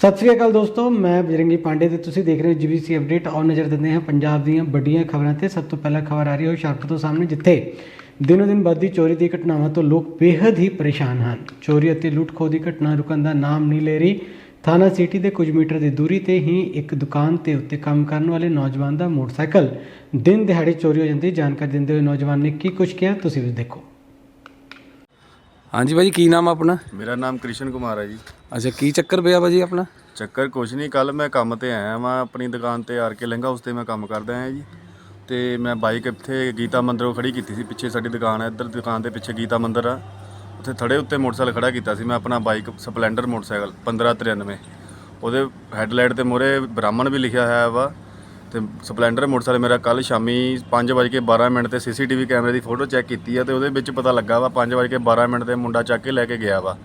ਸਤਿ ਸ੍ਰੀ ਅਕਾਲ ਦੋਸਤੋ, ਮੈਂ ਬਜਰੰਗੀ ਪਾਂਡੇ ਤੇ ਤੁਸੀਂ ਦੇਖ ਰਹੇ ਹੋ ਜੀਬੀਸੀ ਅਪਡੇਟ। ਔਰ ਨਜ਼ਰ ਦਿੰਦੇ ਹਾਂ ਪੰਜਾਬ ਦੀਆਂ ਵੱਡੀਆਂ ਖਬਰਾਂ ਤੇ। ਸਭ ਤੋਂ ਪਹਿਲਾਂ ਖਬਰ ਆ ਰਹੀ ਹੈ ਹੁਸ਼ਿਆਰਪੁਰ ਤੋਂ ਸਾਹਮਣੇ, ਜਿੱਥੇ ਦਿਨੋ ਦਿਨ ਵੱਧਦੀ ਚੋਰੀ ਦੀ ਘਟਨਾਵਾਂ ਤੋਂ ਲੋਕ ਬੇहद ਹੀ ਪਰੇਸ਼ਾਨ ਹਨ। ਚੋਰੀ ਅਤੇ ਲੁੱਟ-ਖੋਹ ਦੀ ਘਟਨਾ ਰੁਕਣ ਦਾ ਨਾਮ ਨਹੀਂ ਲੈ ਰਹੀ। ਥਾਣਾ ਸਿਟੀ ਦੇ ਕੁਝ ਮੀਟਰ ਦੀ ਦੂਰੀ ਤੇ ਹੀ ਇੱਕ ਦੁਕਾਨ ਤੇ ਉੱਤੇ ਕੰਮ ਕਰਨ ਵਾਲੇ ਨੌਜਵਾਨ ਦਾ ਮੋਟਰਸਾਈਕਲ ਦਿਨ ਦਿਹਾੜੇ ਚੋਰੀ ਹੋ ਜਾਂਦੀ ਜਾਣਕਾਰੀ ਦਿੰਦੇ ਹੋਏ ਨੌਜਵਾਨ ਨੇ ਕੀ ਕੁਝ ਕਿਹਾ, ਤੁਸੀਂ ਵੀ ਦੇਖੋ। ਹਾਂਜੀ ਭਾਜੀ ਕੀ ਨਾਮ ਆ ਆਪਣਾ? ਮੇਰਾ ਨਾਮ ਕ੍ਰਿਸ਼ਨ ਕੁਮਾਰ ਹੈ ਜੀ। ਅੱਛਾ ਕੀ ਚੱਕਰ ਪਿਆ ਭਾਜੀ ਆਪਣਾ? ਚੱਕਰ ਕੁਛ ਨਹੀਂ ਕੱਲ ਮੈਂ ਕੰਮ ਤੇ ਆਇਆ ਵਾਂ ਆਪਣੀ ਦੁਕਾਨ ਤੇ ਆਰ ਕੇ ਲਹਿੰਗਾ ਉਸ ਤੇ ਮੈਂ ਕੰਮ ਕਰਦਾ ਹਾਂ ਜੀ। ਤੇ ਮੈਂ ਬਾਈਕ ਇੱਥੇ ਗੀਤਾ ਮੰਦਰੋਂ ਖੜੀ ਕੀਤੀ ਸੀ ਪਿੱਛੇ ਸਾਡੀ ਦੁਕਾਨ ਹੈ ਇੱਧਰ ਦੁਕਾਨ ਦੇ ਪਿੱਛੇ ਗੀਤਾ ਮੰਦਿਰ ਆ। ਉੱਥੇ ਥੜੇ ਉੱਤੇ ਮੋਟਰਸਾਈਕਲ ਖੜਾ ਕੀਤਾ ਸੀ ਮੈਂ ਆਪਣਾ ਬਾਈਕ ਸਪਲੈਂਡਰ ਮੋਟਰਸਾਈਕਲ 1593 ਉਹਦੇ ਹੈੱਡਲਾਈਟ ਤੇ ਮੋਰੇ ਬ੍ਰਾਹਮਣ ਵੀ ਲਿਖਿਆ ਹੋਇਆ ਵਾ ਤੇ ਸਪਲੈਂਡਰ ਮੋਟਰਸਾਈਕਲ ਮੇਰਾ ਕੱਲ ਸ਼ਾਮੀ 5:12 ਮਿੰਟ ਤੇ ਸੀਸੀਟੀਵੀ ਕੈਮਰੇ ਦੀ ਫੋਟੋ ਚੈੱਕ ਕੀਤੀ ਆ ਤੇ ਉਹਦੇ ਵਿੱਚ ਪਤਾ ਲੱਗਾ ਵਾ 5:12 ਮਿੰਟ ਤੇ ਮੁੰਡਾ ਚੱਕ ਕੇ ਲੈ ਕੇ ਗਿਆ ਵਾ।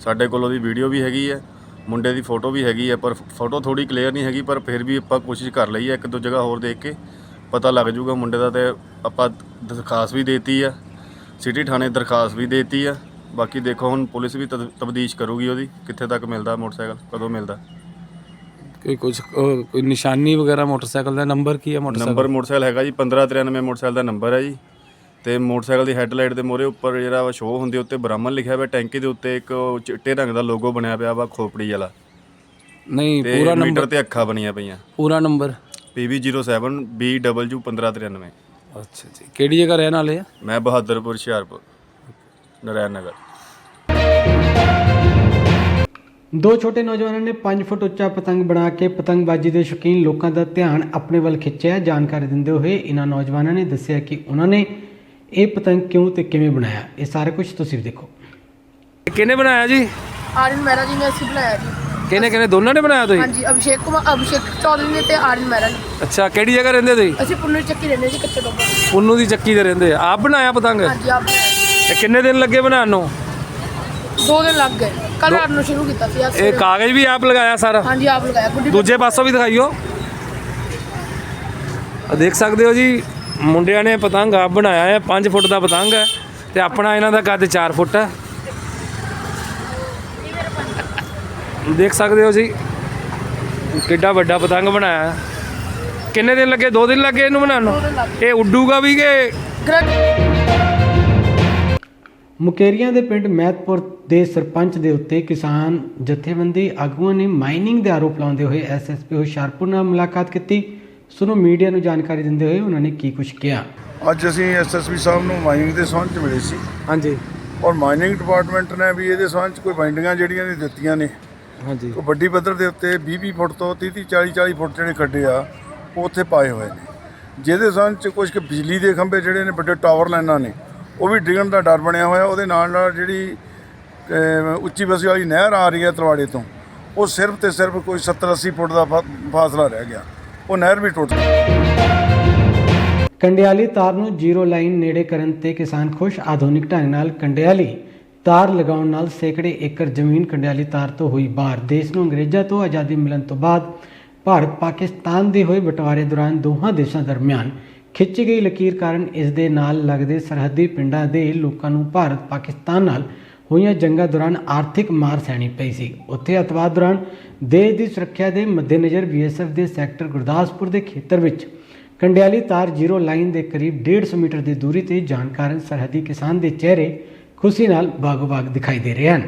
ਸਾਡੇ ਕੋਲ ਉਹਦੀ ਵੀਡੀਓ ਵੀ ਹੈਗੀ ਹੈ ਮੁੰਡੇ ਦੀ ਫੋਟੋ ਵੀ ਹੈਗੀ ਹੈ ਪਰ ਫੋਟੋ ਥੋੜੀ ਕਲੀਅਰ ਨਹੀਂ ਹੈਗੀ, ਪਰ ਫਿਰ ਵੀ ਆਪਾਂ ਕੋਸ਼ਿਸ਼ ਕਰ ਲਈ ਹੈ ਇੱਕ ਦੋ ਜਗ੍ਹਾ ਹੋਰ ਦੇਖ ਕੇ ਪਤਾ ਲੱਗ ਜਾਊਗਾ ਮੁੰਡੇ ਦਾ ਤੇ ਆਪਾਂ ਦਰਖਾਸਤ ਵੀ ਦੇਤੀ ਆ, ਸਿਟੀ ਥਾਣੇ ਦਰਖਾਸਤ ਵੀ ਦੇਤੀ ਆ। ਬਾਕੀ ਦੇਖੋ ਹੁਣ ਪੁਲਿਸ ਵੀ ਤਬਦੀਸ਼ ਕਰੂਗੀ ਉਹਦੀ, ਕਿੱਥੇ ਤੱਕ ਮਿਲਦਾ ਮੋਟਰਸਾਈਕਲ, ਕਦੋਂ ਮਿਲਦਾ। ਕੋਈ ਕੁਝ ਕੋਈ ਨਿਸ਼ਾਨੀ ਵਗੈਰਾ ਮੋਟਰਸਾਈਕਲ ਦਾ ਨੰਬਰ ਕੀ ਹੈ ਮੋਟਰਸਾਈਕਲ ਨੰਬਰ ਮੋਟਰਸਾਈਕਲ ਹੈਗਾ ਜੀ 1593 ਮੋਟਰਸਾਈਕਲ ਦਾ ਨੰਬਰ ਹੈ ਜੀ। ਤੇ ਮੋਟਰਸਾਈਕਲ ਦੀ ਹੈੱਡਲਾਈਟ ਦੇ ਮੋਰੇ ਉੱਪਰ ਜਿਹੜਾ ਸ਼ੋਅ ਹੁੰਦੀ ਉੱਤੇ ਬ੍ਰਾਹਮਣ ਲਿਖਿਆ ਹੋਇਆ ਟੈਂਕੀ ਦੇ ਉੱਤੇ ਇੱਕ ਚਿੱਟੇ ਰੰਗ ਦਾ ਲੋਗੋ ਬਣਿਆ ਪਿਆ ਵਾ ਖੋਪੜੀ ਵਾਲਾ। ਨਹੀਂ ਪੂਰਾ ਨੰਬਰ ਤੇ ਅੱਖਾਂ ਬਣੀਆਂ ਪਈਆਂ। ਪੂਰਾ ਨੰਬਰ? PB07 BW1593 ਅੱਛਾ ਜੀ ਕਿਹੜੀ ਜਗ੍ਹਾ ਰਹਿਣ ਵਾਲੇ ਆ? ਮੈਂ ਬਹਾਦਰਪੁਰ ਹੁਸ਼ਿਆਰਪੁਰ ਨਰੈਣ ਨਗਰ। ਦੋ ਛੋਟੇ ਨੌਜਵਾਨਾਂ ਨੇ 5 ਫੁੱਟ ਉੱਚਾ ਪਤੰਗ ਬਣਾ ਕੇ ਪਤੰਗਬਾਜ਼ੀ ਦੇ ਸ਼ੌਕੀਨ ਲੋਕਾਂ ਦਾ ਧਿਆਨ ਆਪਣੇ ਵੱਲ ਖਿੱਚਿਆ। ਜਾਣਕਾਰੀ ਦਿੰਦੇ ਹੋਏ ਇਹਨਾਂ ਨੌਜਵਾਨਾਂ ਨੇ ਦੱਸਿਆ ਕਿ ਉਹਨਾਂ ਨੇ ਇਹ ਪਤੰਗ ਕਿਉਂ ਤੇ ਕਿਵੇਂ ਬਣਾਇਆ? ਇਹ ਸਾਰਾ ਕੁਝ ਤੁਸੀਂ ਵੀ ਦੇਖੋ। ਕਿਹਨੇ ਬਣਾਇਆ ਜੀ? ਆਰਯਨ ਮਹਿਰਾ ਜੀ ਨੇ ਅਸੀਂ ਬਣਾਇਆ ਜੀ। ਕਿਹਨੇ ਕਿਹਨੇ ਦੋਨਾਂ ਨੇ ਬਣਾਇਆ ਤੁਸੀਂ? ਹਾਂਜੀ ਅਭਿਸ਼ੇਕ ਕੁਮਾਰ ਅਭਿਸ਼ੇਕ ਚੌਧਰੀ ਨੇ ਤੇ ਆਰਯਨ ਮਹਿਰਾ ਜੀ। ਅੱਛਾ ਕਿਹੜੀ ਜਗ੍ਹਾ ਰਹਿੰਦੇ ਤੁਸੀਂ? ਅਸੀਂ ਪੁੰਨੂ ਚੱਕੀ ਰਹਿੰਦੇ ਜੀ ਕੱਚੇ ਡੋਬਾ ਪੁੰਨੂ ਦੀ ਚੱਕੀ ਤੇ ਰਹਿੰਦੇ ਆ। ਆਪ ਬਣਾਇਆ ਪਤੰਗ? ਹਾਂਜੀ ਆਪ ਬਣਾਇਆ। ਤੇ ਕਿੰਨੇ ਦਿਨ ਲੱਗੇ ਬਣਾਉਣ ਨੂੰ? ਦੋ ਦਿਨ ਲੱਗ ਗਏ। ਕੱਲ ਰਾਤ ਨੂੰ ਸ਼ੁਰੂ ਕੀਤਾ ਸੀ ਅੱਜ ਇਹ ਕਾਗਜ਼ ਵੀ ਆਪ ਲਗਾਇਆ ਸਾਰਾ? ਹਾਂਜੀ ਆਪ ਲਗਾਇਆ ਗੁੱਡੀ ਦੂਜੇ ਪਾਸੋਂ ਵੀ ਦਿਖਾਈਓ। ਆ ਦੇਖ ਸਕਦੇ ਹੋ ਜੀ ਮੁੰਡਿਆਂ ਨੇ ਪਤੰਗ ਆਪ ਬਣਾਇਆ ਹੈ 5 ਫੁੱਟ ਦਾ ਪਤੰਗ ਹੈ ਤੇ ਆਪਣਾ ਇਹਨਾਂ ਦਾ ਕੱਦ 4 ਫੁੱਟ ਹੈ। ਦੇਖ ਸਕਦੇ ਹੋ ਜੀ ਕਿੱਡਾ ਵੱਡਾ ਪਤੰਗ ਬਣਾਇਆ ਹੈ। ਕਿੰਨੇ ਦਿਨ ਲੱਗੇ? 2 ਦਿਨ ਲੱਗੇ ਇਹਨੂੰ ਬਣਾਉਣ ਨੂੰ? ਇਹ ਉੱਡੂਗਾ ਵੀ ਕਿ ਗ੍ਰਹਿ ਮੁਕੇਰੀਆਂ ਦੇ ਪਿੰਡ ਮਹਿਤਪੁਰ ਦੇ ਸਰਪੰਚ ਦੇ ਉੱਤੇ ਕਿਸਾਨ ਜਥੇਬੰਦੀ ਆਗੂਆਂ ਨੇ ਮਾਈਨਿੰਗ ਦੇ ਆਰੋਪ ਲਾਉਂਦੇ ਹੋਏ ਐਸਐਸਪੀ ਹੁਸ਼ਿਆਰਪੁਰ ਨਾਲ ਮੁਲਾਕਾਤ ਕੀਤੀ। ਸੁਣੋ ਮੀਡੀਆ ਨੂੰ ਜਾਣਕਾਰੀ ਦਿੰਦੇ ਹੋਏ ਉਹਨਾਂ ਨੇ ਕੀ ਕੁਝ ਕਿਹਾ। ਅੱਜ ਅਸੀਂ ਐਸਐਸਪੀ ਸਾਹਿਬ ਨੂੰ ਮਾਈਨਿੰਗ ਦੇ ਸੰਬੰਧ 'ਚ ਮਿਲੇ ਸੀ। ਹਾਂਜੀ। ਔਰ ਮਾਈਨਿੰਗ ਡਿਪਾਰਟਮੈਂਟ ਨੇ ਵੀ ਇਹਦੇ ਸੰਬੰਧ ਕੋਈ ਬਾਈਂਡਿੰਗਾਂ ਜਿਹੜੀਆਂ ਨੇ ਦਿੱਤੀਆਂ ਨੇ। ਹਾਂਜੀ। ਉਹ ਵੱਡੀ ਪੱਧਰ ਦੇ ਉੱਤੇ 20-20 ਫੁੱਟ ਤੋਂ 30-30 40-40 ਫੁੱਟ ਜਿਹੜੇ ਖੱਡੇ ਆ ਉਹ ਉੱਥੇ ਪਾਏ ਹੋਏ ਨੇ। ਜਿਹਦੇ ਸੰਬੰਧ 'ਚ ਕੁਝ ਕੁ ਬਿਜਲੀ ਦੇ ਖੰਭੇ ਜਿਹੜੇ ਨੇ ਵੱਡੇ ਟਾਵਰ ਲਾਈਨਾਂ ਨੇ ਉਹ ਵੀ ਡਿੱਗਣ ਦਾ ਡਰ ਬਣਿਆ ਹੋਇਆ। ਉਹਦੇ ਨਾਲ ਨਾਲ ਜਿਹੜੀ ਉੱਚੀ ਬਸੀ ਵਾਲੀ ਨਹਿਰ ਆ ਰਹੀ ਹੈ ਤਲਵਾੜੇ ਤੋਂ, ਉਹ ਸਿਰਫ ਤੇ ਸਿਰਫ ਕੋਈ 70-80 ਫੁੱਟ ਦਾ ਫਾਸਲਾ ਰਹਿ ਗਿਆ। ਉਹ ਨਹਿਰ ਵੀ ਟੁੱਟ ਗਈ। ਕੰਡਿਆਲੀ ਤਾਰ ਨੂੰ ਜ਼ੀਰੋ ਲਾਈਨ ਨੇੜੇ ਕਰਨ ਤੇ ਕਿਸਾਨ ਖੁਸ਼। ਆਧੁਨਿਕ ਢੰਗ ਨਾਲ ਕੰਡਿਆਲੀ ਤਾਰ ਲਗਾਉਣ ਨਾਲ ਸੈਂਕੜੇ ਏਕੜ ਜ਼ਮੀਨ ਕੰਡਿਆਲੀ ਤਾਰ ਤੋਂ ਹੋਈ ਬਾਹਰ। ਦੇਸ਼ ਨੂੰ ਅੰਗਰੇਜ਼ਾਂ ਤੋਂ ਆਜ਼ਾਦੀ ਮਿਲਣ ਤੋਂ ਬਾਅਦ ਭਾਰਤ ਪਾਕਿਸਤਾਨ ਦੇ ਹੋਏ ਬਟਵਾਰੇ ਦੌਰਾਨ ਦੋਹਾਂ ਦੇਸ਼ਾਂ ਦਰਮਿਆਨ ਖਿੱਚੀ ਗਈ ਲਕੀਰ ਕਾਰਨ ਇਸ ਦੇ ਨਾਲ ਲੱਗਦੇ ਸਰਹੱਦੀ ਪਿੰਡਾਂ ਦੇ ਲੋਕਾਂ ਨੂੰ ਭਾਰਤ ਪਾਕਿਸਤਾਨ ਨਾਲ ਹੋਈਆਂ ਜੰਗਾਂ ਦੌਰਾਨ ਆਰਥਿਕ ਮਾਰ ਸਹਿਣੀ ਪਈ ਸੀ। ਉੱਥੇ ਅਤਵਾਦ ਦੌਰਾਨ ਦੇਸ਼ ਦੀ ਸੁਰੱਖਿਆ ਦੇ ਮੱਦੇਨਜ਼ਰ ਬੀਐਸਐਫ ਦੇ ਸੈਕਟਰ ਗੁਰਦਾਸਪੁਰ ਦੇ ਖੇਤਰ ਵਿੱਚ ਕੰਡਿਆਲੀ ਤਾਰ ਜ਼ੀਰੋ ਲਾਈਨ ਦੇ ਕਰੀਬ 150 ਮੀਟਰ ਦੀ ਦੂਰੀ ਤੇ ਜਾਣ ਕਾਰਨ ਸਰਹੱਦੀ ਕਿਸਾਨ ਦੇ ਚਿਹਰੇ ਖੁਸ਼ੀ ਨਾਲ ਬਾਗੋ-ਬਾਗ ਦਿਖਾਈ ਦੇ ਰਹੇ ਹਨ।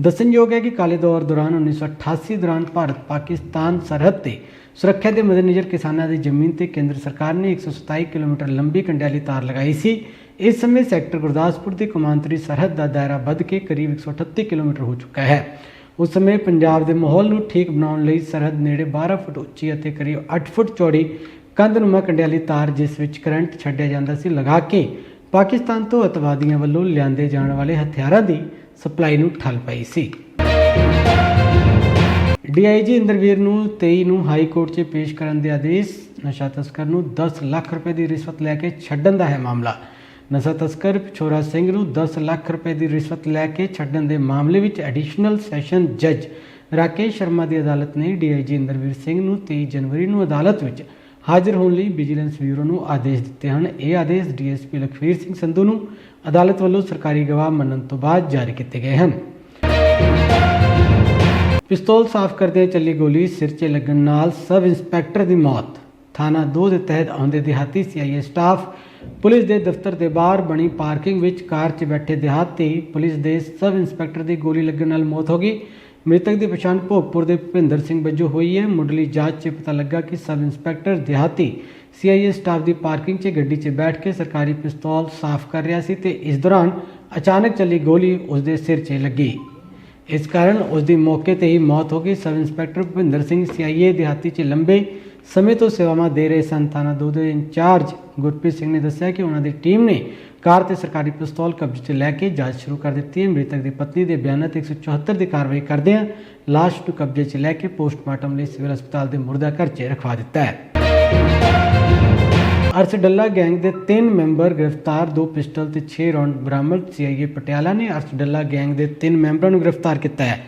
ਦੱਸਣਯੋਗ ਹੈ ਕਿ ਕਾਲੇ ਦੌਰ ਦੌਰਾਨ 1988 ਦੌਰਾਨ ਭਾਰਤ ਪਾਕਿਸਤਾਨ ਸਰਹੱਦ ਤੇ ਸੁਰੱਖਿਆ ਦੇ ਮੱਦੇਨਜ਼ਰ ਕਿਸਾਨਾਂ ਦੀ ਜ਼ਮੀਨ ਤੇ ਕੇਂਦਰ ਸਰਕਾਰ ਨੇ 127 ਕਿਲੋਮੀਟਰ ਲੰਬੀ ਕੰਡਿਆਲੀ ਤਾਰ ਲਗਾਈ ਸੀ। ਇਸ ਸਮੇਂ ਸੈਕਟਰ ਗੁਰਦਾਸਪੁਰ ਦੀ ਕੌਮਾਂਤਰੀ ਸਰਹੱਦ ਦਾ ਦਾਇਰਾ ਵੱਧ ਕੇ ਕਰੀਬ 138 ਕਿਲੋਮੀਟਰ ਹੋ ਚੁੱਕਾ ਹੈ। ਉਸ ਸਮੇਂ ਪੰਜਾਬ ਦੇ ਮਾਹੌਲ ਨੂੰ ਠੀਕ ਬਣਾਉਣ ਲਈ ਸਰਹੱਦ ਨੇੜੇ 12 ਫੁੱਟ ਉੱਚੀ ਅਤੇ ਕਰੀਬ 8 ਫੁੱਟ ਚੌੜੀ ਕੰਧਨੁਮਾ ਕੰਡਿਆਲੀ ਤਾਰ, ਜਿਸ ਵਿੱਚ ਕਰੰਟ ਛੱਡਿਆ ਜਾਂਦਾ ਸੀ, ਲਗਾ ਕੇ ਪਾਕਿਸਤਾਨ ਤੋਂ ਅਤਵਾਦੀਆਂ ਵੱਲੋਂ ਲਿਆਂਦੇ ਜਾਣ ਵਾਲੇ ਹਥਿਆਰਾਂ ਦੀ ਸਪਲਾਈ ਨੂੰ ਠੱਲ ਪਈ ਸੀ। ਡੀਆਈਜੀ ਇੰਦਰਵੀਰ ਨੂੰ 23 ਨੂੰ ਹਾਈ ਕੋਰਟ 'ਚ ਪੇਸ਼ ਕਰਨ ਦੇ ਆਦੇਸ਼, ਨਸ਼ਾ ਤਸਕਰ ਨੂੰ 10 ਲੱਖ ਰੁਪਏ ਦੀ ਰਿਸ਼ਵਤ ਲੈ ਕੇ ਛੱਡਣ ਦਾ ਹੈ ਮਾਮਲਾ। ਨਸ਼ਾ ਤਸਕਰ ਪਿਛੋਰਾ ਸਿੰਘ ਨੂੰ 10 ਲੱਖ ਰੁਪਏ ਦੀ ਰਿਸ਼ਵਤ ਲੈ ਕੇ ਛੱਡਣ ਦੇ ਮਾਮਲੇ ਵਿੱਚ ਐਡੀਸ਼ਨਲ ਸੈਸ਼ਨ ਜੱਜ ਰਾਕੇਸ਼ ਸ਼ਰਮਾ ਦੀ ਅਦਾਲਤ ਨੇ ਡੀਆਈਜੀ ਇੰਦਰਵੀਰ ਸਿੰਘ ਨੂੰ 23 ਜਨਵਰੀ ਨੂੰ ਅਦਾਲਤ ਵਿੱਚ ਹਾਜ਼ਰ ਹੋਣ ਲਈ ਵਿਜੀਲੈਂਸ ਬਿਊਰੋ ਨੂੰ ਆਦੇਸ਼ ਦਿੱਤੇ ਹਨ। ਇਹ ਆਦੇਸ਼ ਡੀਐਸਪੀ ਲਖਵੀਰ ਸਿੰਘ ਸੰਧੂ ਨੂੰ ਅਦਾਲਤ ਵੱਲੋਂ ਸਰਕਾਰੀ ਗਵਾਹ ਮੰਨਣ ਤੋਂ ਬਾਅਦ ਜਾਰੀ ਕੀਤੇ ਗਏ ਹਨ। ਪਿਸਤੌਲ ਸਾਫ਼ ਕਰਦੇ ਚੱਲੀ ਗੋਲੀ ਸਿਰ 'ਚ ਲੱਗਣ ਨਾਲ ਸਬ ਇੰਸਪੈਕਟਰ ਦੀ ਮੌਤ। ਥਾਣਾ 2 ਦੇ ਤਹਿਤ ਆਉਂਦੇ ਦਿਹਾਤੀ ਸੀਆਈਏ ਸਟਾਫ ਪੁਲਿਸ ਦੇ ਦਫ਼ਤਰ ਦੇ ਬਾਹਰ ਬਣੀ ਪਾਰਕਿੰਗ ਵਿੱਚ ਕਾਰ 'ਚ ਬੈਠੇ ਦਿਹਾਤੀ ਪੁਲਿਸ ਦੇ ਸਬ ਇੰਸਪੈਕਟਰ ਦੀ ਗੋਲੀ ਲੱਗਣ ਨਾਲ ਮੌਤ ਹੋ ਗਈ। ਮ੍ਰਿਤਕ ਦੀ ਪਛਾਣ ਭੋਗਪੁਰ ਦੇ ਭੁਪਿੰਦਰ ਸਿੰਘ ਵਜੋਂ ਹੋਈ ਹੈ। ਮੁੱਢਲੀ ਜਾਂਚ 'ਚ ਪਤਾ ਲੱਗਾ ਕਿ ਸਬ ਇੰਸਪੈਕਟਰ ਦਿਹਾਤੀ ਸੀਆਈਏ ਸਟਾਫ ਦੀ ਪਾਰਕਿੰਗ 'ਚ ਗੱਡੀ 'ਚ ਬੈਠ ਕੇ ਸਰਕਾਰੀ ਪਿਸਤੌਲ ਸਾਫ਼ ਕਰ ਰਿਹਾ ਸੀ ਤੇ ਇਸ ਦੌਰਾਨ ਅਚਾਨਕ ਚੱਲੀ ਗੋਲੀ ਉਸ ਦੇ ਸਿਰ 'ਚ ਲੱਗੀ। ਇਸ ਕਾਰਨ ਉਸ ਦੀ ਮੌਕੇ ਤੇ ਹੀ ਮੌਤ ਹੋ ਗਈ। Sub inspector Bhupinder Singh CIA ਦਿਹਾਤੀ 'ਚ ਲੰਬੇ ਸਮੇਂ ਤੋਂ ਸੇਵਾਵਾਂ ਦੇ ਰਹੇ ਸਨ। ਥਾਣਾ ਦੋ ਦੇ ਇੰਚਾਰਜ ਗੁਰਪ੍ਰੀਤ ਸਿੰਘ ਨੇ ਦੱਸਿਆ ਕਿ ਉਹਨਾਂ ਦੀ ਟੀਮ ਨੇ ਕਾਰ ਤੇ ਸਰਕਾਰੀ ਪਿਸਤੌਲ ਕਬਜ਼ੇ 'ਚ ਲੈ ਕੇ ਜਾਂਚ ਸ਼ੁਰੂ ਕਰ ਦਿੱਤੀ ਹੈ। ਮ੍ਰਿਤਕ ਦੀ ਪਤਨੀ ਦੇ ਬਿਆਨਾਂ ਤੇ 174 ਦੀ ਕਾਰਵਾਈ ਕਰਦਿਆਂ ਲਾਸ਼ ਨੂੰ ਕਬਜ਼ੇ 'ਚ ਲੈ ਕੇ ਪੋਸਟਮਾਰਟਮ ਲਈ ਸਿਵਲ ਹਸਪਤਾਲ ਦੇ ਮੁਰਦਾ ਘਰ 'ਚ ਰਖਵਾ ਦਿੱਤਾ ਹੈ। ਅਰਸ ਡੱਲਾ ਗੈਂਗ ਦੇ ਤਿੰਨ ਮੈਂਬਰ ਗ੍ਰਿਫਤਾਰ, ਦੋ ਪਿਸਟਲ ਤੇ 6 ਰਾਉਂਡ ਬਰਾਮਦ। ਸੀਆਈਏ ਪਟਿਆਲਾ ਨੇ ਅਰਸ ਡੱਲਾ ਗੈਂਗ ਦੇ ਤਿੰਨ ਮੈਂਬਰਾਂ ਨੂੰ ਗ੍ਰਿਫਤਾਰ ਕੀਤਾ ਹੈ।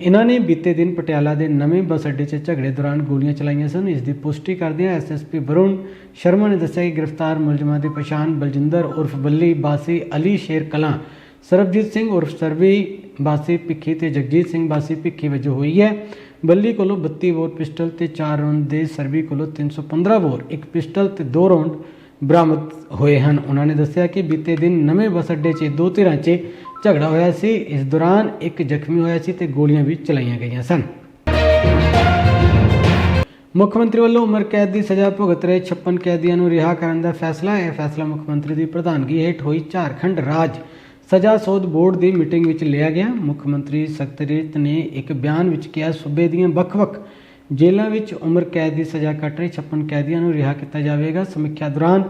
ਇਹਨਾਂ ਨੇ ਬੀਤੇ ਦਿਨ ਪਟਿਆਲਾ ਦੇ ਨਵੇਂ ਬੱਸ ਅੱਡੇ 'ਚ ਝਗੜੇ ਦੌਰਾਨ ਗੋਲੀਆਂ ਚਲਾਈਆਂ ਸਨ। ਇਸ ਦੀ ਪੁਸ਼ਟੀ ਕਰਦਿਆਂ ਐਸਐਸਪੀ ਵਰੁਣ ਸ਼ਰਮਾ ਨੇ ਦੱਸਿਆ ਕਿ ਗ੍ਰਿਫਤਾਰ ਮੁਲਜ਼ਮਾਂ ਦੀ ਪਛਾਣ ਬਲਜਿੰਦਰ ਉਰਫ ਬੱਲੀ, ਬਾਸੀ ਅਲੀ, ਸ਼ੇਰ ਕਲਾਂ, ਸਰਬਜੀਤ ਸਿੰਘ ਉਰਫ ਸਰਵੀ ਬਾਸੀ ਭਿੱਖੀ ਤੇ ਜਗਜੀਤ ਸਿੰਘ ਬਾਸੀ ਭਿੱਖੀ ਵਜੋਂ ਹੋਈ ਹੈ। ਬੱਲੀ ਕੋਲੋਂ 32 ਬੋਰ ਪਿਸਟਲ ਤੇ 4 ਰਾਉਂਡ ਦੇ ਸਰਵੀ ਕੋਲੋਂ 315 ਬੋਰ ਇੱਕ ਪਿਸਟਲ ਤੇ 2 ਰਾਉਂਡ ਬਰਾਮਦ ਹੋਏ ਹਨ। ਉਹਨਾਂ ਨੇ ਦੱਸਿਆ ਕਿ ਬੀਤੇ ਦਿਨ ਨਵੇਂ ਬੱਸ ਅੱਡੇ 'ਚ ਦੋ ਧਿਰਾਂ 'ਚ ਝਗੜਾ ਹੋਇਆ ਸੀ। ਇਸ ਦੌਰਾਨ ਇੱਕ ਜ਼ਖਮੀ ਹੋਇਆ ਸੀ ਤੇ ਗੋਲੀਆਂ ਵੀ ਚਲਾਈਆਂ ਗਈਆਂ ਸਨ। ਮੁੱਖ ਮੰਤਰੀ ਵੱਲੋਂ ਉਮਰ ਕੈਦ ਦੀ ਸਜ਼ਾ ਭੁਗਤ ਰਹੇ 56 ਕੈਦੀਆਂ ਨੂੰ ਰਿਹਾ ਕਰਨ ਦਾ ਫੈਸਲਾ। ਇਹ ਫੈਸਲਾ ਮੁੱਖ ਮੰਤਰੀ ਦੀ ਪ੍ਰਧਾਨਗੀ ਹੇਠ ਹੋਈ ਝਾਰਖੰਡ ਰਾਜ ਸਜ਼ਾ ਸੋਧ ਬੋਰਡ ਦੀ ਮੀਟਿੰਗ ਵਿੱਚ ਲਿਆ ਗਿਆ। ਮੁੱਖ ਮੰਤਰੀ ਸਕੱਤਰੇਤ ਨੇ ਇੱਕ ਬਿਆਨ ਵਿੱਚ ਕਿਹਾ, ਸੂਬੇ ਦੀਆਂ ਵੱਖ-ਵੱਖ ਜੇਲ੍ਹਾਂ ਵਿੱਚ ਉਮਰ ਕੈਦ ਦੀ ਸਜ਼ਾ ਕੱਟ ਰਹੇ 56 ਕੈਦੀਆਂ ਨੂੰ ਰਿਹਾ ਕੀਤਾ ਜਾਵੇਗਾ ਸਮੀਖਿਆ ਦੌਰਾਨ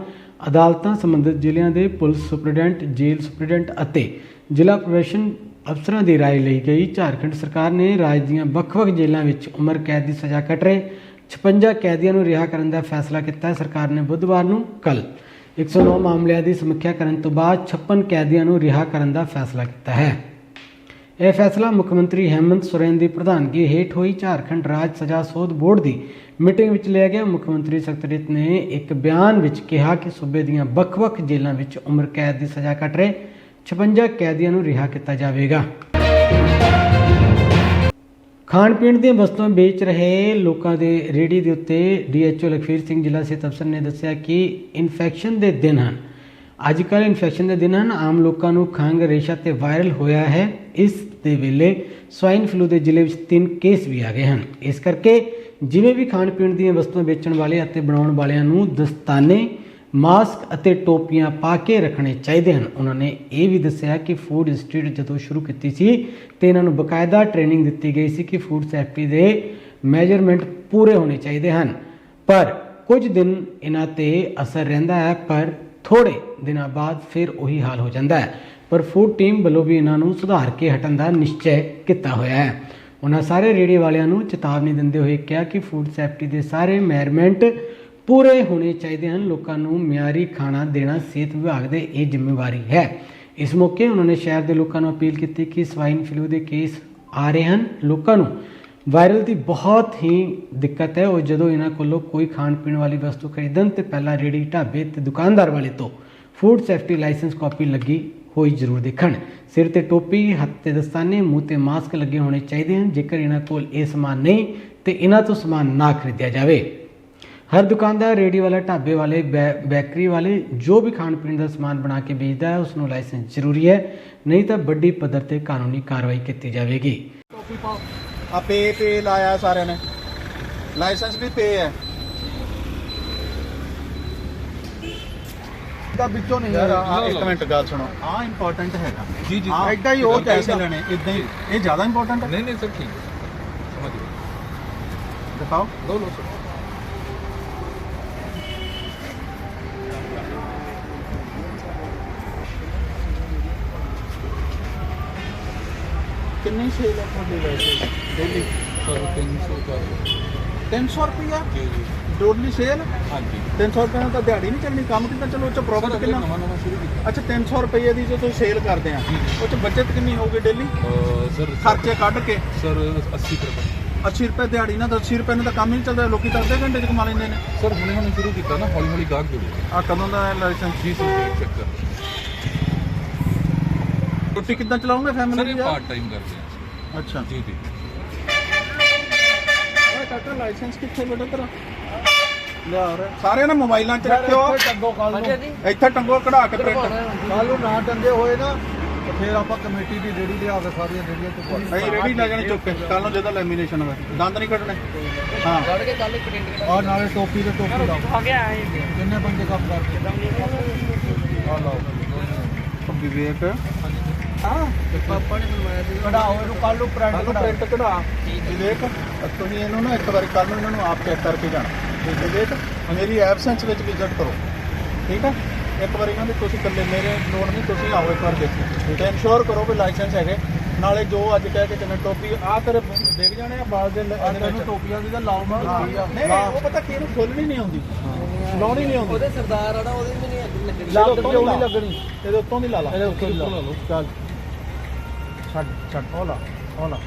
ਅਦਾਲਤਾਂ ਸੰਬੰਧਿਤ ਜ਼ਿਲ੍ਹਿਆਂ ਦੇ ਪੁਲਿਸ ਸੁਪਰਡੈਂਟ ਜੇਲ੍ਹ ਸੁਪਰਡੈਂਟ ਅਤੇ ਜ਼ਿਲ੍ਹਾ ਪ੍ਰੋਬੇਸ਼ਨ ਅਫਸਰਾਂ ਦੀ رائے ਲਈ ਗਈ ਝਾਰਖੰਡ ਸਰਕਾਰ ਨੇ ਰਾਜ ਦੀਆਂ ਵੱਖ-ਵੱਖ ਜੇਲ੍ਹਾਂ ਵਿੱਚ ਉਮਰ ਕੈਦ ਦੀ ਸਜ਼ਾ ਕੱਟ ਰਹੇ 56 ਕੈਦੀਆਂ ਨੂੰ ਰਿਹਾ ਕਰਨ ਦਾ ਫੈਸਲਾ ਕੀਤਾ ਹੈ ਸਰਕਾਰ ਨੇ ਬੁੱਧਵਾਰ ਨੂੰ ਕੱਲ 109 ਮਾਮਲਿਆਂ ਦੀ ਸਮੀਖਿਆ ਕਰਨ ਤੋਂ ਬਾਅਦ 56 ਕੈਦੀਆਂ ਨੂੰ ਰਿਹਾ ਕਰਨ ਦਾ ਫੈਸਲਾ ਕੀਤਾ ਹੈ ਇਹ ਫੈਸਲਾ ਮੁੱਖ ਮੰਤਰੀ ਹੈਮੰਤ ਸੋਰੇਨ ਦੀ ਪ੍ਰਧਾਨਗੀ ਹੇਠ ਹੋਈ ਝਾਰਖੰਡ ਰਾਜ ਸਜ਼ਾ ਸੋਧ ਬੋਰਡ ਦੀ ਮੀਟਿੰਗ ਵਿੱਚ ਲਿਆ ਗਿਆ। ਮੁੱਖ ਮੰਤਰੀ ਸਕੱਤਰੇਤ ਨੇ ਇੱਕ ਬਿਆਨ ਵਿੱਚ ਕਿਹਾ ਕਿ ਸੂਬੇ ਦੀਆਂ ਵੱਖ-ਵੱਖ ਜੇਲ੍ਹਾਂ ਵਿੱਚ ਉਮਰ ਕੈਦ ਦੀ ਸਜ਼ਾ ਕੱਟ ਰਹੇ 56 ਕੈਦੀਆਂ ਨੂੰ ਰਿਹਾ ਕੀਤਾ ਜਾਵੇਗਾ। ਖਾਣ ਪੀਣ ਦੀਆਂ ਵਸਤੂਆਂ ਵੇਚ ਰਹੇ ਲੋਕਾਂ ਦੇ ਰੇੜੀ ਦੇ ਉੱਤੇ ਡੀਐਚਓ ਲਖਵੀਰ ਸਿੰਘ, ਜ਼ਿਲ੍ਹਾ ਸਿਹਤ ਅਫਸਰ ਨੇ ਦੱਸਿਆ ਕਿ ਇਨਫੈਕਸ਼ਨ ਦੇ ਦਿਨ ਹਨ। ਅੱਜ ਕੱਲ੍ਹ ਇਨਫੈਕਸ਼ਨ ਦੇ ਦਿਨ ਹਨ ਆਮ ਲੋਕਾਂ ਨੂੰ ਖੰਘ, ਰੇਸ਼ਾ ਤੇ ਵਾਇਰਲ ਹੋਇਆ ਹੈ। ਇਸ ਦੇ ਵੇਲੇ ਸਵਾਈਨ ਫਲੂ ਦੇ ਜ਼ਿਲ੍ਹੇ ਵਿੱਚ ਤਿੰਨ ਕੇਸ ਵੀ ਆ ਗਏ ਹਨ। ਇਸ ਕਰਕੇ ਜਿਵੇਂ ਵੀ ਖਾਣ ਪੀਣ ਦੀਆਂ ਵਸਤੂਆਂ ਵੇਚਣ ਵਾਲੇ ਅਤੇ ਬਣਾਉਣ ਵਾਲਿਆਂ ਨੂੰ ਦਸਤਾਨੇ, ਮਾਸਕ ਅਤੇ ਟੋਪੀਆਂ ਪਾ ਕੇ ਰੱਖਣੇ ਚਾਹੀਦੇ ਹਨ। ਉਹਨਾਂ ਨੇ ਇਹ ਵੀ ਦੱਸਿਆ ਕਿ ਫੂਡ ਇੰਸਟੀਟਿਊਟ ਜਦੋਂ ਸ਼ੁਰੂ ਕੀਤੀ ਸੀ ਤੇ ਇਹਨਾਂ ਨੂੰ ਬਕਾਇਦਾ ਟ੍ਰੇਨਿੰਗ ਦਿੱਤੀ ਗਈ ਸੀ ਕਿ ਫੂਡ ਸੇਫਟੀ ਦੇ ਮੈਜਰਮੈਂਟ ਪੂਰੇ ਹੋਣੇ ਚਾਹੀਦੇ ਹਨ। ਪਰ ਕੁਝ ਦਿਨ ਇਹਨਾਂ ਤੇ ਅਸਰ ਰਹਿੰਦਾ ਹੈ, ਪਰ ਥੋੜੇ ਦਿਨਾਂ ਬਾਅਦ ਫਿਰ ਉਹੀ ਹਾਲ ਹੋ ਜਾਂਦਾ ਹੈ। ਪਰ ਫੂਡ ਟੀਮ ਵੱਲੋਂ ਵੀ ਇਹਨਾਂ ਨੂੰ ਸੁਧਾਰ ਕੇ ਹਟਣ ਦਾ ਨਿਸ਼ਚੈ ਕੀਤਾ ਹੋਇਆ ਹੈ। ਉਹਨਾਂ ਸਾਰੇ ਰੇੜੀ ਵਾਲਿਆਂ ਨੂੰ ਚੇਤਾਵਨੀ ਦਿੰਦੇ ਹੋਏ ਕਿਹਾ ਕਿ ਫੂਡ ਸੇਫਟੀ ਦੇ ਸਾਰੇ ਮੈਰਮੈਂਟ ਪੂਰੇ ਹੋਣੇ ਚਾਹੀਦੇ ਹਨ। ਲੋਕਾਂ ਨੂੰ ਮਿਆਰੀ ਖਾਣਾ ਦੇਣਾ ਸਿਹਤ ਵਿਭਾਗ ਦੇ ਇਹ ਜ਼ਿੰਮੇਵਾਰੀ ਹੈ। ਇਸ ਮੌਕੇ ਉਹਨਾਂ ਨੇ ਸ਼ਹਿਰ ਦੇ ਲੋਕਾਂ ਨੂੰ ਅਪੀਲ ਕੀਤੀ ਕਿ ਸਵਾਈਨ ਫਲੂ ਦੇ ਕੇਸ ਆ ਰਹੇ ਹਨ। ਲੋਕਾਂ ਨੂੰ ਵਾਇਰਲ ਦੀ ਬਹੁਤ ਹੀ ਦਿੱਕਤ ਹੈ। ਉਹ ਜਦੋਂ ਇਹਨਾਂ ਕੋਲੋਂ ਕੋਈ ਖਾਣ ਪੀਣ ਵਾਲੀ ਵਸਤੂ ਖਰੀਦਣ ਤੇ ਪਹਿਲਾਂ ਰੇੜੀ, ਢਾਬੇ ਤੇ ਦੁਕਾਨਦਾਰ ਵਾਲੇ ਤੋਂ ਫੂਡ ਸੇਫਟੀ ਲਾਇਸੈਂਸ ਕਾਪੀ ਲੱਗੀ ਹੋਈ ਜ਼ਰੂਰ ਦੇਖਣ। ਸਿਰ ਤੇ ਟੋਪੀ, ਹੱਥ ਤੇ ਦਸਤਾਨੇ, ਮੂੰਹ ਤੇ ਮਾਸਕ ਲੱਗੇ ਹੋਣੇ ਚਾਹੀਦੇ ਹਨ। ਜੇਕਰ ਇਹਨਾਂ ਕੋਲ ਇਹ ਸਮਾਨ ਨਹੀਂ, ਤੇ ਇਹਨਾਂ ਤੋਂ ਸਮਾਨ ਨਾ ਖਰੀਦਿਆ ਜਾਵੇ। ਹਰ ਦੁਕਾਨਦਾਰ ਰੇੜੀ ਵਾਲਾ, ਢਾਬੇ ਵਾਲੇ, ਬੈ- ਬੇਕਰੀ ਵਾਲੇ ਜੋ ਵੀ ਖਾਣ ਪੀਣ ਦਾ ਸਮਾਨ ਬਣਾ ਕੇ ਵੇਚਦਾ ਹੈ ਉਸ ਨੂੰ ਲਾਇਸੈਂਸ ਜ਼ਰੂਰੀ ਹੈ। ਨਹੀਂ ਤਾਂ ਵੱਡੀ ਪੱਧਰ ਤੇ ਕਾਨੂੰਨੀ ਕਾਰਵਾਈ ਕੀਤੀ ਜਾਵੇਗੀ। ਆ ਪੇ ਪੇ ਲਾਇਆ ਸਾਰਿਆਂ ਨੇ। ਲਾਇਸੈਂਸ ਵੀ ਪੇ ਹੈ। ਦਾ ਵਿੱਚੋਂ ਨਹੀਂ ਯਾਰ ਆਹ ਇੱਕ ਮਿੰਟ ਗੱਲ ਸੁਣੋ। ਆ ਇੰਪੋਰਟੈਂਟ ਹੈਗਾ। ਜੀ ਜੀ। ਆ ਐਡਾ ਹੀ ਉਹ ਚਾਹੀਦਾ ਲੈਣੇ ਇਦਾਂ ਹੀ ਇਹ ਜ਼ਿਆਦਾ ਇੰਪੋਰਟੈਂਟ ਹੈ? ਨਹੀਂ ਨਹੀਂ ਸਰ ਠੀਕ ਸਮਝ ਦਿਖਾਓ। ਲੋ ਲੋ ਸਰ ਕਿੰਨੀ ਸੇਲ ਹੈ ਤੁਹਾਡੀ ਵੈਸੇ? ਡੇਲੀ ਸਰ 300 ਦਾ 300 ਰੁਪਿਆ ਜੀ ਜੀ। ਡੋਲੀ ਸੇਲ ਹਾਂਜੀ। 300 ਰੁਪਏ ਨਾਲ ਤਾਂ ਦਿਹਾੜੀ ਨਹੀਂ ਚੱਲਣੀ ਕੰਮ ਕਿੱਦਾਂ ਚਲੋ ਉਹ ਚ ਪ੍ਰੋਫਿਟ ਕਿੰਨਾ? ਨਵਾਂ ਨਵਾਂ ਸ਼ੁਰੂ ਕੀਤਾ। ਅੱਛਾ 300 ਰੁਪਏ ਦੀ ਜੋ ਤੁਸੀਂ ਸੇਲ ਕਰਦੇ ਆ ਉਹ ਚ ਬਚਤ ਕਿੰਨੀ ਹੋਊਗੀ ਡੇਲੀ ਸਰ ਖਰਚੇ ਕੱਢ ਕੇ। ਸਰ 80 ਰੁਪਏ। 80 ਰੁਪਏ ਦਿਹਾੜੀ ਨਾਲ ਤਾਂ 80 ਰੁਪਏ ਨਾਲ ਤਾਂ ਕੰਮ ਹੀ ਨਹੀਂ ਚੱਲਦਾ ਲੋਕੀ ਤਾਂ ਅੱਧੇ ਘੰਟੇ ਚ ਕਮਾ ਲੈਂਦੇ ਨੇ। ਸਰ ਹੁਣੇ ਹੁਣੇ ਸ਼ੁਰੂ ਕੀਤਾ ਨਾ ਹੌਲੀ ਹੌਲੀ ਗਾਹਕ ਜੁੜੇ। ਆ ਕਦੋਂ ਦਾ ਲਾਇਸੈਂਸ ਜੀ ਸਰ ਚੈੱਕ ਕਰ। ਰੋਟੀ ਕਿੱਦਾਂ ਚਲਾਉਂਗੇ ਸਰ ਫੈਮਿਲੀ ਇਹ ਦੀ ਪਾਰਟ ਟਾਈਮ ਕਰਦੇ ਹਾਂ ਅੱਛਾ। ਜੀ ਜੀ। ਕਾਕਾ ਲਾਇਸੈਂਸ ਕਿੱਥੇ ਬੇਟਾ ਤੇਰਾ? ਲਿਆ ਰੇ ਸਾਰੇ ਨਾ ਮੋਬਾਈਲਾਂ 'ਚ ਰੱਖਿਓ। ਟੰਗੋ ਕੱਲ ਨੂੰ ਇੱਥੇ ਟੰਗੋ ਕਢਾ ਕੇ ਪ੍ਰਿੰਟ ਕੱਲ ਨੂੰ ਨਾ ਟੰਗੇ ਹੋਏ ਨਾ ਤੇ ਫਿਰ ਆਪਾਂ ਕਮੇਟੀ ਦੀ ਰੇੜੀ ਲਿਆ ਕੇ ਸਾਰੀਆਂ ਰੇੜੀਆਂ ਤੋਂ ਪਾ- ਨਹੀਂ ਰੈਡੀ ਲੈ ਜਾਣੀ ਚੁੱਕ। ਕੇ ਕੱਲ ਨੂੰ ਜਦੋਂ ਲੈਮੀਨੇਸ਼ਨ ਹੋਵੇ। ਦੰਦ ਨਹੀਂ ਕੱਢਣੇ। ਹਾਂ। ਔਰ ਨਾਲੇ ਟੋਪੀ ਤੇ ਟੋਪੀ ਲਾਓ। ਆ। ਗਿਆ ਕਿੰਨੇ ਬੰਦੇ ਕੰਮ ਕਰਦੇ? ਆ ਲਾਓ। ਵਿਵੇਕ ਪਾਪਾ ਨੇ ਬਣਵਾਇਆ ਸੀ। ਕਢਾਓ ਇਹਨੂੰ ਕੱਲ ਨੂੰ ਪ੍ਰਿੰਟ ਕੱਲ ਨੂੰ ਪ੍ਰਿੰਟ ਕਢਾ। ਵਿਵੇਕ ਤੁਸੀਂ ਇਹਨੂੰ ਨਾ ਇੱਕ ਵਾਰੀ ਕੱਲ ਨੂੰ ਇਹਨਾਂ ਨੂੰ ਆਪ ਚੈੱਕ ਕਰਕੇ ਜਾਣਾ। ਤੇ ਵਿਵੇਕ ਮੇਰੀ ਐਬਸੈਂਸ ਵਿੱਚ ਵਿਜ਼ਿਟ ਕਰੋ। ਠੀਕ ਹੈ? ਇੱਕ ਵਾਰੀ ਕਹਿੰਦੇ ਤੁਸੀਂ ਇਕੱਲੇ ਮੇਰੇ ਲੋੜ ਨਹੀਂ ਤੁਸੀਂ ਆਓ ਇੱਕ ਵਾਰ ਦੇਖੋ। ਤੇ ਇਨਸ਼ੋਰ ਕਰੋ ਵੀ ਲਾਇਸੈਂਸ ਹੈਗੇ। ਨਾਲੇ ਜੋ ਅੱਜ ਕਹਿ ਕੇ ਕਿਵੇਂ ਟੋਪੀ ਆ ਤੇਰੇ ਦੇਖ ਜਾਣੇ ਆ ਬਾਲ ਦੇ। ਟੋਪੀਆਂ ਤਾਂ ਲਾਉ ਮੈਂ ਹਾਂ। ਨਹੀਂ ਉਹ ਪਤਾ ਕੀ ਇਹਨੂੰ ਖੋਲਣੀ ਨਹੀਂ ਆਉਂਦੀ। ਲਾਉਣੀ ਨਹੀਂ ਆਉਂਦੀ। ਉਹਦੇ ਸਰਦਾਰ ਆ ਨਾ ਉਹਦੀ ਵੀ ਨਹੀਂ ਲੱਗਣੀ। ਲੱਗਣੀ। ਇਹਦੇ ਉੱਤੋਂ ਦੀ ਲਾ ਲਾ ਇਹਦੇ ਉੱਤੋਂ ਦੀ ਲਾ ਲਓ ਚੱਲ। ਛੱਡ ਛੱਡ ਹੋਲਾ ਹੋਲਾ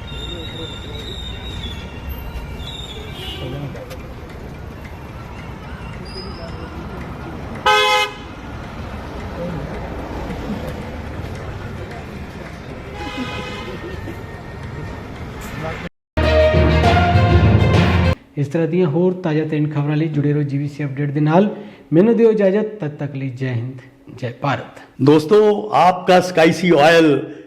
ਇਸ ਤਰ੍ਹਾਂ ਦੀਆਂ ਹੋਰ ਤਾਜ਼ਾ ਤਰੀਨ ਖਬਰਾਂ ਲਈ ਜੁੜੇ ਰਹੋ ਜੀਵੀਸੀ ਅਪਡੇਟ ਦੇ ਨਾਲ। ਮੈਨੂੰ ਦਿਓ ਇਜਾਜ਼ਤ ਤਦ ਤੱਕ ਲਈ ਜੈ ਹਿੰਦ ਜੈ ਭਾਰਤ। ਦੋਸਤੋ ਆਪਕਾ ਸਕਾਈਸੀ ਆਇਲ